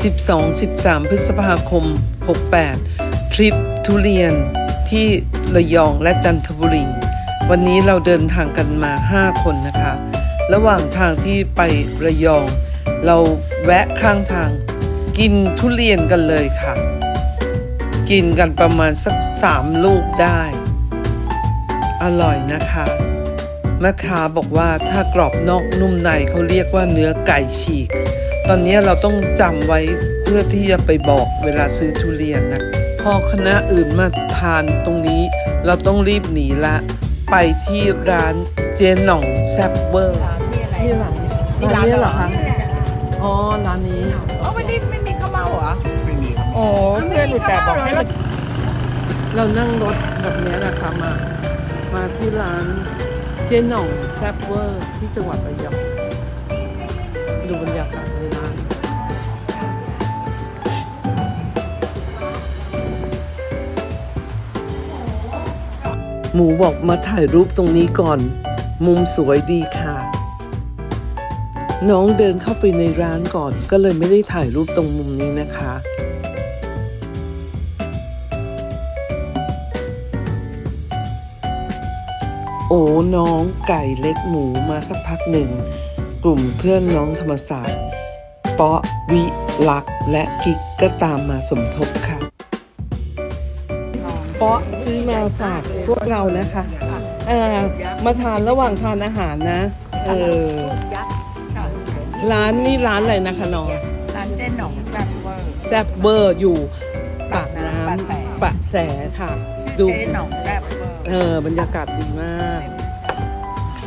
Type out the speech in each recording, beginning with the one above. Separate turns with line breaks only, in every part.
12-13 พฤษภาคม 68 ทริปทุเรียนที่ระยองและจันทบุรี วันนี้เราเดินทางกันมา 5 คนนะคะ ระหว่างทางที่ไประยอง เราแวะข้างทาง กินทุเรียนกันเลยค่ะ กินกันประมาณสักสามลูกได้ อร่อยนะคะแม่ค้าบอกว่าถ้ากรอบนอกนุ่มในเขาเรียกว่าเนื้อไก่ฉีก ตอนนี้เราต้องจำไว้เพื่อที่จะไปบอกเวลาซื้อทุเรียนนะพอคณะอื่นมาทานตรงนี้ เราต้องรีบหนีละ ไปที่ร้านเจนหน่องแซบเวอร์
นี่อะไร
นี่ร้านร้านนี้เหรอคะอ๋อร้านนี้
อ๋อวันนี้ไม่มีข้าวเมาเหรอ
ไม่มีครับ
โอ้เพื่อนหนูแต่บอกให้เรา
เรานั่งรถแบบนี้นะคะมา มาที่ร้านเจนหน่องแซบเวอร์ที่จังหวัดระยองดูบรรยากาศ หมูบอกมาถ่ายรูปตรงนี้ก่อน มุมสวยดีค่ะ น้องเดินเข้าไปในร้านก่อน ก็เลยไม่ได้ถ่ายรูปตรงมุมนี้นะคะ โอ้น้องไก่เล็กหมูมาสักพักหนึ่ง กลุ่มเพื่อนน้องธรรมศาสตร์ เปาะวิลักษ์และกิ๊กก็ตามมาสมทบค่ะ เปาะซื้อมาฝากพวกเรานะคะเออมาทานระหว่างทานอาหารนะเออร้านนี่ร้านอะไรนะคะน้อง
ร้านเจ๊หน่องแซ่บเวอร์
แซบเบอร์อยู่ปากน้ำปะแสค่ะ ดู
เจ๊หน่องแซ่บเวอร์
เออบรรยากาศดีมาก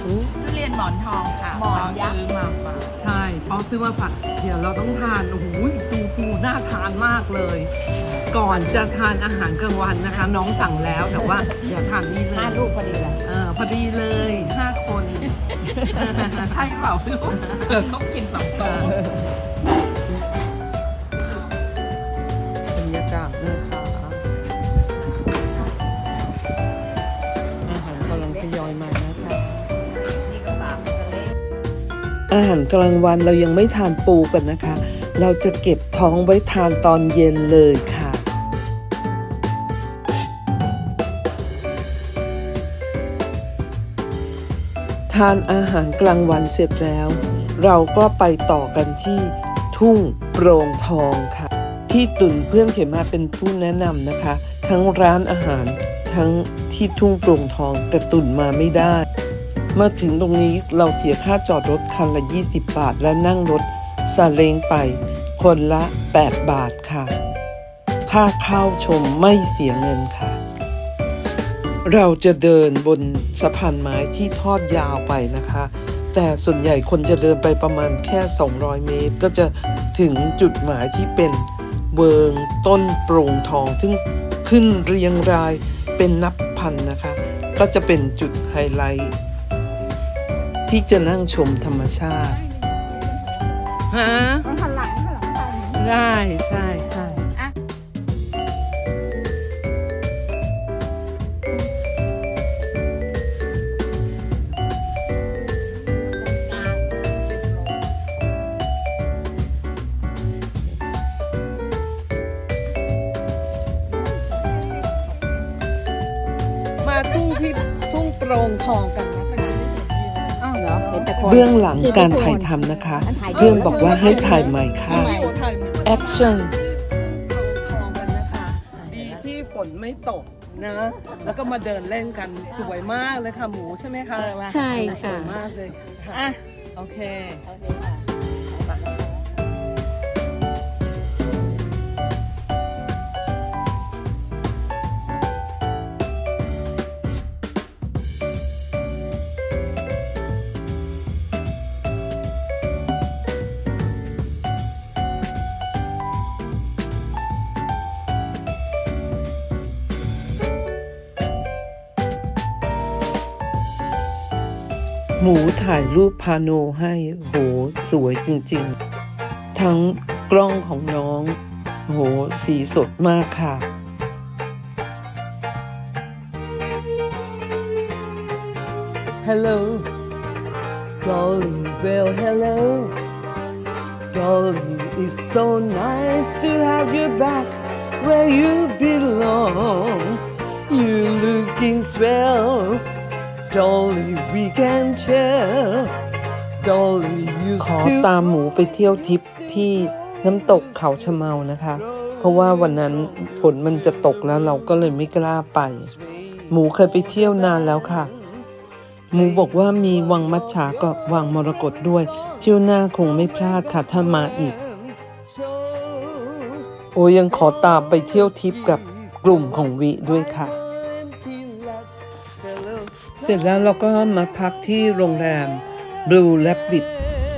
อืม
ทุเรียนหมอนทองค่ะหมอนยักษ์ซื้อมาฝาก
ใช่ป๊อกซื้อมาฝากเดี๋ยวเราต้องทานโอ้โหดูปูน่าทานมากเลย ก่อนจะทานอาหารกลางวันนะคะ น้องสั่งแล้วแต่ว่าอย่าทานนี่เลย
ห้าลูกพอดีเลย
เออพอดีเลยห้าคน
ใช่เปล่าไม่รู้เขากินสองโต๊ะ
บรรยากาศนะคะอาหารกำลังทยอยมานะคะ
นี่ก็ฝากกันเลย
อาหารกลางวันเรายังไม่ทานปูกันนะคะ เราจะเก็บท้องไว้ทานตอนเย็นเลยค่ะ ทานอาหารกลางวันเสร็จแล้ว เราก็ไปต่อกันที่ทุ่งโปร่งทองค่ะ ที่ตุ่นเพื่อนเขมาเป็นผู้แนะนำนะคะ ทั้งร้านอาหารทั้งที่ทุ่งโปร่งทอง แต่ตุ่นมาไม่ได้ มาถึงตรงนี้เราเสียค่าจอดรถคันละ 20 บาท และนั่งรถซาเลงไป คนละ 8 บาทค่ะ ค่าเข้าชมไม่เสียเงินค่ะ เราจะเดินบนสะพานไม้ที่ทอดยาวไปนะคะ แต่ส่วนใหญ่คนจะเดินไปประมาณแค่ 200 เมตร ก็จะถึงจุดหมายที่เป็นเวิงต้นโปร่งทอง ซึ่งขึ้นเรียงรายเป็นนับพันนะคะ ก็จะเป็นจุดไฮไลท์ ที่จะนั่งชมธรรมชาติฮะ
หันหลังหันหลังไป
ได้ใช่ใช่ ทุ่งที่ทุ่งโปร่งทองกันนะคะอ้าวเหรอ
เป็นแต่คน
เบื้องหลังการถ่ายทำนะคะ เพื่อนบอกว่าให้ถ่ายใหม่ค่ะแอคชั่นดีที่ฝนไม่ตกนะ แล้วก็มาเดินเล่นกันสวยมากเลยค่ะหมูใช่ไหมคะ
ใช่
ส
ค่ะ
วยมากเลยอะโอเค หมูถ่ายรูปพาโนให้โหสวยจริงๆ ทั้งกล้องของน้อง โหสีสดมากค่ะ Hello Darling Well Hello Darling
It's so nice to have you back where you belong. You looking swell, Dolly, we can share. Dolly used
ขอตามหมูไปเที่ยวทริปที่น้ำตกเขาชะเมานะคะ เพราะว่าวันนั้นฝนมันจะตกแล้วเราก็เลยไม่กล้าไป หมูเคยไปเที่ยวนานแล้วค่ะ หมูบอกว่ามีวังมัจฉากับวังมรกตด้วยเที่ยวหน้าคงไม่พลาดค่ะถ้ามาอีก โอ้ยังขอตามไปเที่ยวทริปกับกลุ่มของวิด้วยค่ะ เสร็จแล้วเราก็มาพักที่โรงแรม Blue Rabbit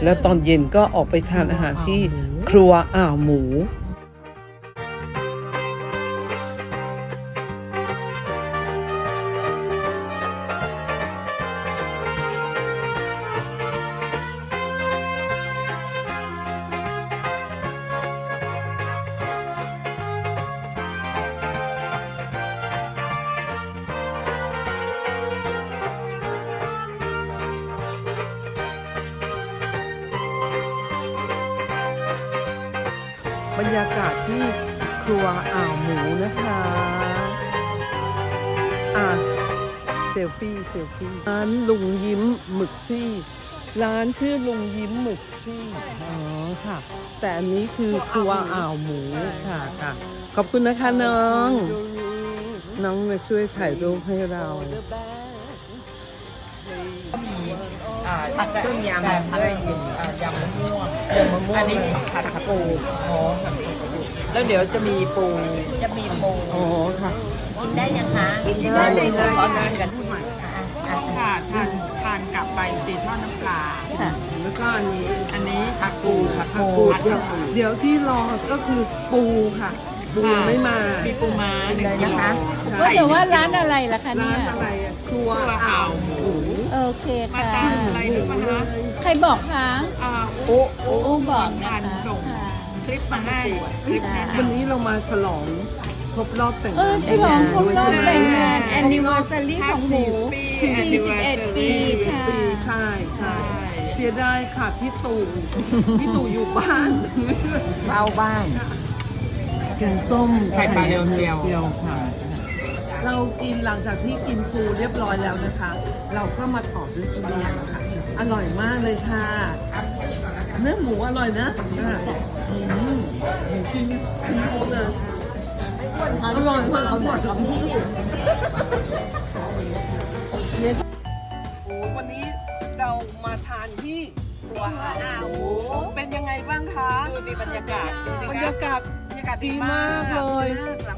แล้วตอนเย็นก็ออกไปทานอาหารที่ครัวอ่าวหมู ยากาศที่ครัวอ่าวหมูนะคะ อะเซลฟี่เซลฟี่ร้านลุงยิ้มหมึกซี่ ร้านชื่อลุงยิ้มหมึกซี่อ๋อค่ะ แต่อันนี้คือครัวอ่าวหมูค่ะค่ะ ขอบคุณนะคะน้อง น้องมาช่วยถ่ายรูปให้เรา
อ่า ผัดเครื่องยำด้วยอ่ายำมะม่วงยำมะม่วงอันนี้ผัดปูอ๋อผัดปูแล้วเดี๋ยวจะมีปู
จะมีปู
อ๋อค่ะ
กินได้ยังคะ
กินได้เลยค่ะ
ขอกินกัน
ค่ะทานทานกลับไปสีทอดน้ำปลา
ค่ะ
แล้วก็อันนี้
อันนี้ผักปูผัก
ผัก
ปู
กูด
ผัด
เดี๋ยว
ปู
เดี๋ยวที่รอก็คือปูค่ะปูยังไม่มา
มีปูม้าหนึ่งกิโล
ว่าแต่ว่าร้านอะไรล่ะคะ
ร้า
เนี่ย
นอะไรอะครัว
ครัวอ่าวหมู
โอเค
มา
ค่ะ
ตามอะไรรู้ปะคะ
ใครบอกคะ
อ่า
อุอุบอกนะ
พัน
คะ
ส่ง
ค่ะ
คลิปมาให้คลิปแนะ
วัน
นำ
นี้เรามาฉลองครบรอบแต่ง
เอองา
น
ฉลองครบรอบ
แต่
แต่
ง
ง
งางา
นน anniversary ของหมู41ปีค่ะ
ปีใช่ใช่เสียดายค่ะพี่ตู่ พี่ตู่อยู่บ้าน
เฝ้าบ้าน
แกงส้ม
ไข่ปลาเรียวเซียว
เซียวค่ะ เรากินหลังจากที่กินปูเรียบร้อยแล้วนะคะ เราก็มาต่อด้วยทุเรียนค่ะ อร่อยมากเลยค่ะ เนื้อหมูอร่อยนะอะอืมกินกินปูเลยอร่อยมากอร่อยกับพี่โอ้วันนี้เรามาทานที่ครัวอ่าวเป็นยังไงบ้างคะ
ดูดีบรรยากาศดูดิ
บร
คะ
รยากาศ
บรรยากาศ
ดีมากเลย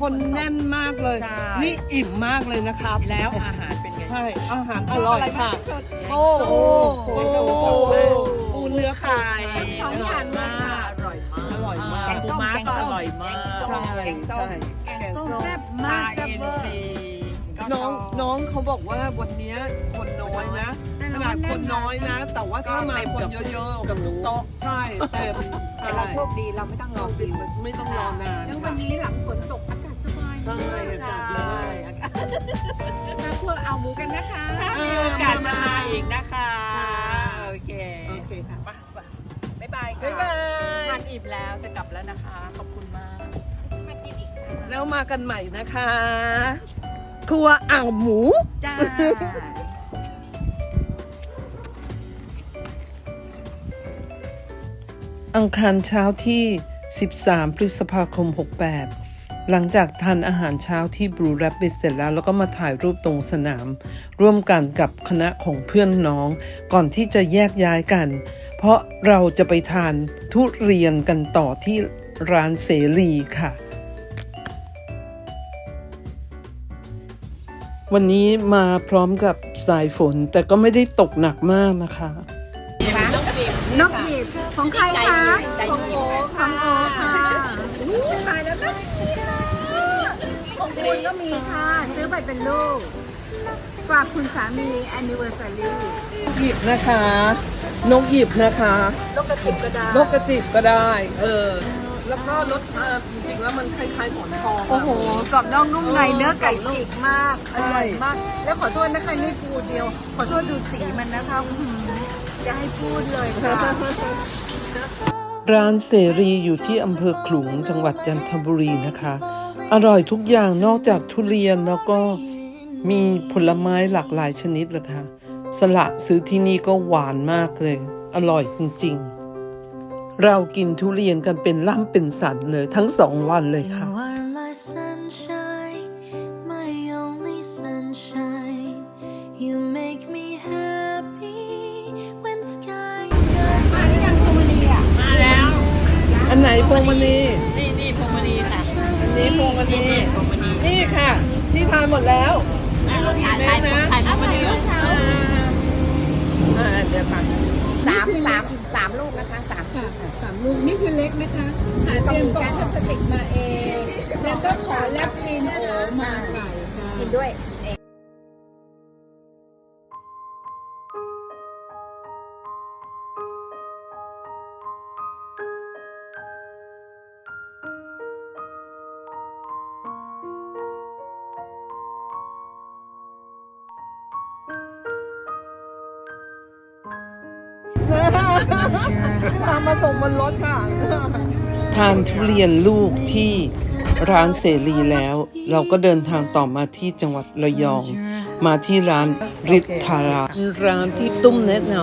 คนแน่นมากเลย
ใช่
นี่อิ่มมากเลยนะครับ
แล้วอาหารเป็นไง
ใช่อาหารอร่อยค่ะโอ้
โอ้
โอ้ปูเนื้อไข่
สองอย่างมาก
อร่อยมาก
อร่อยมาก
แกงส้มก็อร่อยมาก
ใช่
แกงส้ม
ใช่
แกงส้มแซ่บมากแซ่บเวอร์
น้องน้องเขาบอกว่าวันเนี้ยคนน้อยนะ ขนาดคนน้อยนะ แต่ว่าถ้ามาคนเยอะๆกับโต๊ะใช่เต็ม
แต่เราโชคดีเราไม่ต้องรอคิว
ไม่ต้องรอนาน
แล้ววันนี้หลังฝนตกอากาศสบาย
ใช่อากาศดีมาก
มาพวกเอาหมูกันนะคะ
ถ้ามีโอกาสจะมาอีกนะคะโอเค
โอเคค่ะ
ไปบ๊ายบายค่ะ
บ๊ายบาย
ทานอิ่มแล้วจะกลับแล้วนะคะ ขอบคุณมาก
แล้วมากันใหม่นะคะ ครัวอ่าวหมู
จ้า
อังคารเช้าที่ 13 พฤษภาคม 68 หลังจากทานอาหารเช้าที่บรูแรบบิ t เสร็จแล้ว แล้วก็มาถ่ายรูปตรงสนาม ร่วมกันกับคณะของเพื่อนน้อง ก่อนที่จะแยกย้ายกัน เพราะเราจะไปทานทุเรียนกันต่อที่ร้านเสรีค่ะ วันนี้มาพร้อมกับสายฝนแต่ก็ไม่ได้ตกหนักมากนะคะ
นกหยิบของใครคะของโอของโอค่ะอู้ตายแล้วนะของคุณก็มีค่ะ ซื้อไปเป็นลูกฝากคุณสามี anniversary
หยิบนะคะ นกหยิบนะคะ
ลูกกระจิบก็ได้
นกกระจิบก็ได้ เออ แล้วก็รสชาติจริงๆแล้วมันคล้ายๆหมอนทองะ
โอ้โหกรอบนอกนุ่มในเนื้อไก่ฉีกมาก
ใช่
อร่อยมาก แล้วขอโทษนะคะนี่ปูเดียว ขอโทษดูสีมันนะคะอื้อหือ จะให้พูดเลยค่ะ
ร้านเสรีอยู่ที่อำเภอขลุงจังหวัดจันทบุรีนะคะ อร่อยทุกอย่างนอกจากทุเรียนแล้วก็มีผลไม้หลากหลายชนิดเลยค่ะ สละซื้อที่นี่ก็หวานมากเลย อร่อยจริงๆ เรากินทุเรียนกันเป็นล่ำเป็นสันเลยทั้งสองวันเลยค่ะ พวงมณี
นี่นี่พวงมณีค่ะ
อันนี้พวงมณี
นี่พวงมณี
นี่ค่ะ ที่ทานหมดแล้ว
ถ่ายถ่ายถ่ายพวงมณี
อ่าอ่าเดี๋ยวค่ะ
สามสามสามลูกนะคะสามค่ะสามลูกนี่คือเล็กนะคะหาเตรียมกล่องพลาสติกมาเอง แล้วก็ขอแลบซีนโอมาไก่ค่ะกินด้วย
มมาส่งบนรถค่ะทานทุเรียนลูกที่ร้านเสรีแล้ว เราก็เดินทางต่อมาที่จังหวัดระยอง มาที่ร้านริทธาราร้านที่ตุ้มแนะน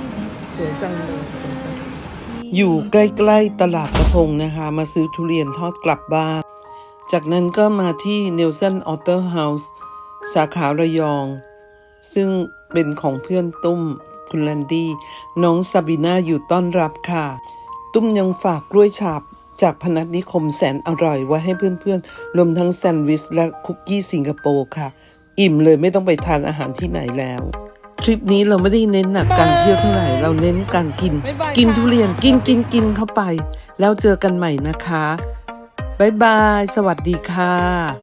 ำสวยจังเลยอยู่ใกล้ๆตลาดกระพงนะคะ มาซื้อทุเรียนทอดกลับบ้าน จากนั้นก็มาที่เนลสันออเตอร์เฮาส์สาขาระยอง ซึ่งเป็นของเพื่อนตุ้ม คุณแลนดี้น้องซาบิน่าอยู่ต้อนรับค่ะ ตุ้มยังฝากกล้วยฉาบจากพนัสนิคมแสนอร่อยไว้ให้เพื่อนๆ รวมทั้งแซนด์วิชและคุกกี้สิงคโปร์ค่ะ อิ่มเลยไม่ต้องไปทานอาหารที่ไหนแล้วทริปนี้เราไม่ได้เน้นหนักการเที่ยวเท่าไหร่ เราเน้นการกิน กินทุเรียนกินกินกินเข้าไป แล้วเจอกันใหม่นะคะ บ๊ายบาย สวัสดีค่ะ